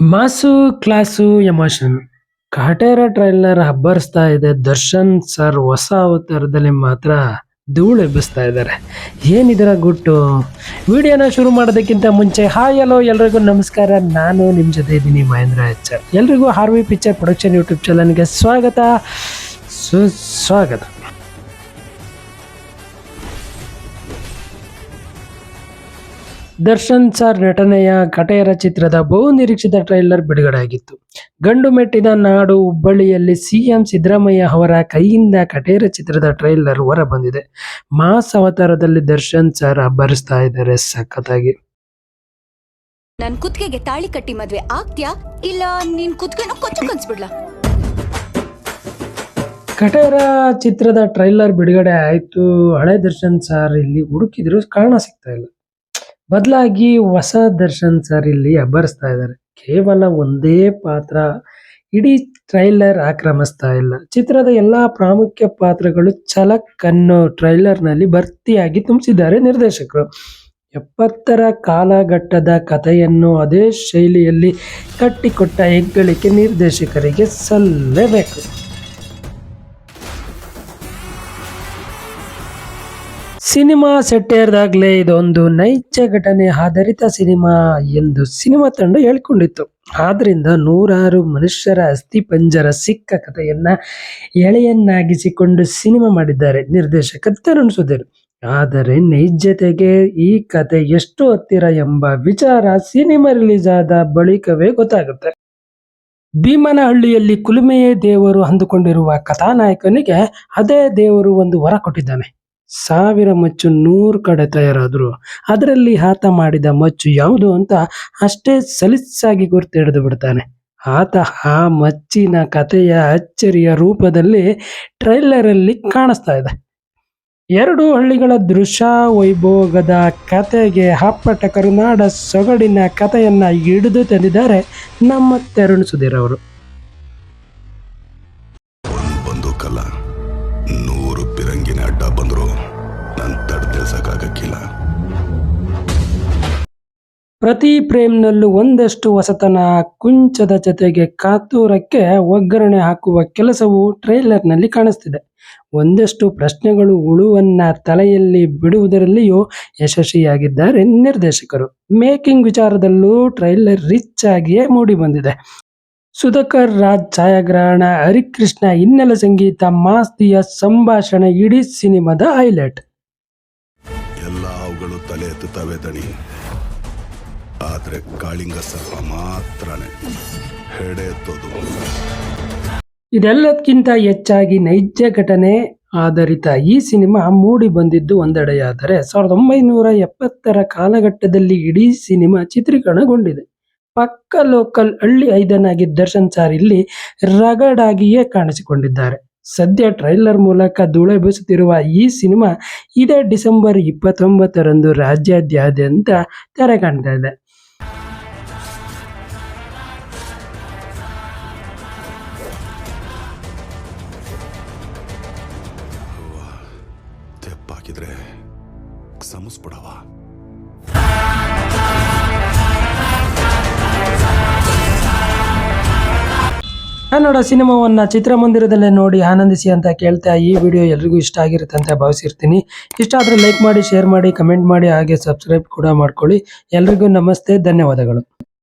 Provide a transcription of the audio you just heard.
Mass class emotion Kaatera trailer ಹಬ್ಬರಿಸ್ತಾ ಇದೆ. Darshan sir ಹೊಸ ಅವತಾರದಲ್ಲಿ ಮಾತ್ರ ಧೂಳು ಎಬ್ಬಿಸ್ತಾ ಇದ್ದಾರೆ. ಏನಿದರ ಗುಟ್ಟು? ವಿಡಿಯೋನ ಶುರು ಮಾಡೋದಕ್ಕಿಂತ ಮುಂಚೆ ಹಾಯ್, ಹಲೋ, ಎಲ್ರಿಗೂ ನಮಸ್ಕಾರ. ನಾನು ನಿಮ್ಮ ಜೊತೆ ಇದ್ದೀನಿ ಮಹೇಂದ್ರ ಎಚ್. ಎಲ್ರಿಗೂ ಹಾರ್ವಿ ಪಿಕ್ಚರ್ ಪ್ರೊಡಕ್ಷನ್ ಯೂಟ್ಯೂಬ್ ಚಾನಲ್ಗೆ ಸ್ವಾಗತ. ಸುಸ್ವಾಗತ ದರ್ಶನ್ ಸರ್ ನಟನೆಯ ಕಟೇರ ಚಿತ್ರದ ಬಹು ನಿರೀಕ್ಷಿತ ಟ್ರೈಲರ್ ಬಿಡುಗಡೆಯಾಗಿತ್ತು. ಗಂಡು ಮೆಟ್ಟಿದ ನಾಡು ಹುಬ್ಬಳ್ಳಿಯಲ್ಲಿ ಸಿಎಂ ಸಿದ್ದರಾಮಯ್ಯ ಅವರ ಕೈಯಿಂದ ಕಟೇರ ಚಿತ್ರದ ಟ್ರೈಲರ್ ಹೊರ ಬಂದಿದೆ ಮಾಸ್ ಅವತಾರದಲ್ಲಿ ದರ್ಶನ್ ಸರ್ ಅಬ್ಬರಿಸ್ತಾ ಇದ್ದಾರೆ ಸಖತ್ತಾಗಿ. ನನ್ ಕುತ್ತಿಗೆಗೆ ತಾಳಿ ಕಟ್ಟಿ ಮದ್ವೆ ಆಗ್ತ್ಯಾ? ಇಲ್ಲ ನಿನ್ ಕುತ್ತಿಗೆನ ಕೊಚ್ಚು ಕನ್ಸ್ಬಿಡ್ಲಾ? ಕಟೇರ ಚಿತ್ರದ ಟ್ರೈಲರ್ ಬಿಡುಗಡೆ ಆಯಿತು. ಹಳೆ ದರ್ಶನ್ ಸರ್ ಇಲ್ಲಿ ಹುಡುಕಿದ್ರು ಕಾರಣ ಸಿಗ್ತಾ ಇಲ್ಲ. ಬದಲಾಗಿ ಹೊಸ ದರ್ಶನ್ ಸರ್ ಇಲ್ಲಿ ಅಬ್ಬರಿಸ್ತಾ ಇದ್ದಾರೆ. ಕೇವಲ ಒಂದೇ ಪಾತ್ರ, ಇಡೀ ಟ್ರೈಲರ್ ಆಕ್ರಮಿಸ್ತಾ ಇಲ್ಲ. ಚಿತ್ರದ ಎಲ್ಲಾ ಪ್ರಾಮುಖ್ಯ ಪಾತ್ರಗಳು ಚಲಕ್ ಅನ್ನೋ ಟ್ರೈಲರ್ನಲ್ಲಿ ಭರ್ತಿಯಾಗಿ ತುಂಬಿಸಿದ್ದಾರೆ ನಿರ್ದೇಶಕರು. ಎಪ್ಪತ್ತರ ಕಾಲಘಟ್ಟದ ಕಥೆಯನ್ನು ಅದೇ ಶೈಲಿಯಲ್ಲಿ ಕಟ್ಟಿಕೊಟ್ಟ ಹೆಗ್ಗಳಿಕೆ ನಿರ್ದೇಶಕರಿಗೆ ಸಲ್ಲಬೇಕು. ಸಿನಿಮಾ ಸೆಟ್ಟೇರ್ದಾಗ್ಲೇ ಇದೊಂದು ನೈಜ ಘಟನೆ ಆಧಾರಿತ ಸಿನಿಮಾ ಎಂದು ಸಿನಿಮಾ ತಂಡ ಹೇಳಿಕೊಂಡಿತ್ತು. ಆದ್ರಿಂದ ನೂರಾರು ಮನುಷ್ಯರ ಅಸ್ಥಿಪಂಜರ ಸಿಕ್ಕ ಕಥೆಯನ್ನ ಎಳೆಯನ್ನಾಗಿಸಿಕೊಂಡು ಸಿನಿಮಾ ಮಾಡಿದ್ದಾರೆ ನಿರ್ದೇಶಕ ತರುಣ್ ಸುಧೀರ್ ಆದರೆ ನೈಜತೆಗೆ ಈ ಕತೆ ಎಷ್ಟು ಹತ್ತಿರ ಎಂಬ ವಿಚಾರ ಸಿನಿಮಾ ರಿಲೀಸ್ ಆದ ಬಳಿಕವೇ ಗೊತ್ತಾಗುತ್ತೆ. ಭೀಮನಹಳ್ಳಿಯಲ್ಲಿ ಕುಲುಮೆಯೇ ದೇವರು ಅಂದುಕೊಂಡಿರುವ ಕಥಾನಾಯಕನಿಗೆ ಅದೇ ದೇವರು ಒಂದು ವರ ಕೊಟ್ಟಿದ್ದಾನೆ. ಸಾವಿರ ಮಚ್ಚು ನೂರು ಕಡೆ ತಯಾರಾದ್ರು. ಅದರಲ್ಲಿ ಆತ ಮಾಡಿದ ಮಚ್ಚು ಯಾವುದು ಅಂತ ಅಷ್ಟೇ ಸಲಿಸಾಗಿ ಗುರ್ತು ಹಿಡಿದು ಬಿಡ್ತಾನೆ. ಆತ ಆ ಮಚ್ಚಿನ ಕಥೆಯ ಅಚ್ಚರಿಯ ರೂಪದಲ್ಲಿ ಟ್ರೈಲರ್ ಅಲ್ಲಿ ಕಾಣಿಸ್ತಾ ಇದೆ. ಎರಡು ಹಳ್ಳಿಗಳ ದೃಶ್ಯ ವೈಭೋಗದ ಕತೆಗೆ ಹಪ್ಪಟ ಕರುನಾಡ ಸೊಗಡಿನ ಕಥೆಯನ್ನು ಹಿಡಿದು ತಂದಿದ್ದಾರೆ ನಮ್ಮ ತರುಣ್ ಸುಧೀರ್ ಅವರು. ನಿಲ್ಸಕ್ಕಾಗಕ್ಕಿಲ್ಲ ಪ್ರತಿ ಪ್ರೇಮ್ನಲ್ಲೂ ಒಂದಷ್ಟು ಹೊಸತನ, ಕುಂಚದ ಜತೆಗೆ ಕಾತೂರಕ್ಕೆ ಒಗ್ಗರಣೆ ಹಾಕುವ ಕೆಲಸವು ಟ್ರೈಲರ್ನಲ್ಲಿ ಕಾಣಿಸ್ತಿದೆ. ಒಂದಷ್ಟು ಪ್ರಶ್ನೆಗಳು ಉಳುವನ್ನ ತಲೆಯಲ್ಲಿ ಬಿಡುವುದರಲ್ಲಿಯೂ ಯಶಸ್ವಿಯಾಗಿದ್ದಾರೆ ನಿರ್ದೇಶಕರು. ಮೇಕಿಂಗ್ ವಿಚಾರದಲ್ಲೂ ಟ್ರೈಲರ್ ರಿಚ್ ಆಗಿಯೇ ಮೂಡಿಬಂದಿದೆ. ಸುಧಾಕರ್, ರಾಜ್, ಛಾಯಾಗ್ರಹಣ, ಹರಿಕೃಷ್ಣ, ಹಿನ್ನೆಲೆ ಸಂಗೀತ, ಮಾಸ್ತಿಯ ಸಂಭಾಷಣೆ ಇಡೀ ಸಿನಿಮಾದ ಹೈಲೈಟ್. ತಲೆ ಎತ್ತುತ್ತವೆ ದಣಿ. ಆದ್ರೆ ಕಾಳಿಂಗ ಸರ್ಪ ಮಾತ್ರನೇ ಹೆಡೆ ಎತ್ತೋದು. ಇದೆಲ್ಲದಕ್ಕಿಂತ ಹೆಚ್ಚಾಗಿ ನೈಜ ಘಟನೆ ಆಧಾರಿತ ಈ ಸಿನಿಮಾ ಮೂಡಿ ಬಂದಿದ್ದು ಒಂದೆಡೆಯಾದರೆ ಸಾವಿರದ ಒಂಬೈನೂರ ಎಪ್ಪತ್ತರ ಕಾಲಘಟ್ಟದಲ್ಲಿ ಇಡೀ ಸಿನಿಮಾ ಚಿತ್ರೀಕರಣಗೊಂಡಿದೆ. ಪಕ್ಕ ಲೋಕಲ್ ಹಳ್ಳಿ ಐದನಾಗಿ ದರ್ಶನ್ ಸಾರ್ ಇಲ್ಲಿ ರಗಡಾಗಿಯೇ ಕಾಣಿಸಿಕೊಂಡಿದ್ದಾರೆ. ಸದ್ಯ ಟ್ರೈಲರ್ ಮೂಲಕ ಧೂಳೆಬ್ಬಿಸುತ್ತಿರುವ ಈ ಸಿನಿಮಾ ಇದೇ ಡಿಸೆಂಬರ್ ಇಪ್ಪತ್ತೊಂಬತ್ತರಂದು ರಾಜ್ಯಾದ್ಯಂತ ತೆರೆ ಕಾಣ್ತಾ ಇದೆ ಸಮಸ್ಬಿಡವ ಕನ್ನಡ ಸಿನಿಮಾವನ್ನ ಚಿತ್ರಮಂದಿರದಲ್ಲೇ ನೋಡಿ ಆನಂದಿಸಿ ಅಂತ ಕೇಳ್ತಾ ಈ ವಿಡಿಯೋ ಎಲ್ರಿಗೂ ಇಷ್ಟ ಆಗಿರುತ್ತೆ ಅಂತ ಭಾವಿಸಿರ್ತೀನಿ. ಇಷ್ಟ ಆದರೆ ಲೈಕ್ ಮಾಡಿ ಶೇರ್ ಮಾಡಿ ಕಮೆಂಟ್ ಮಾಡಿ, ಹಾಗೆ ಸಬ್ಸ್ಕ್ರೈಬ್ ಕೂಡ ಮಾಡ್ಕೊಳ್ಳಿ. ಎಲ್ರಿಗೂ ನಮಸ್ತೆ, ಧನ್ಯವಾದಗಳು.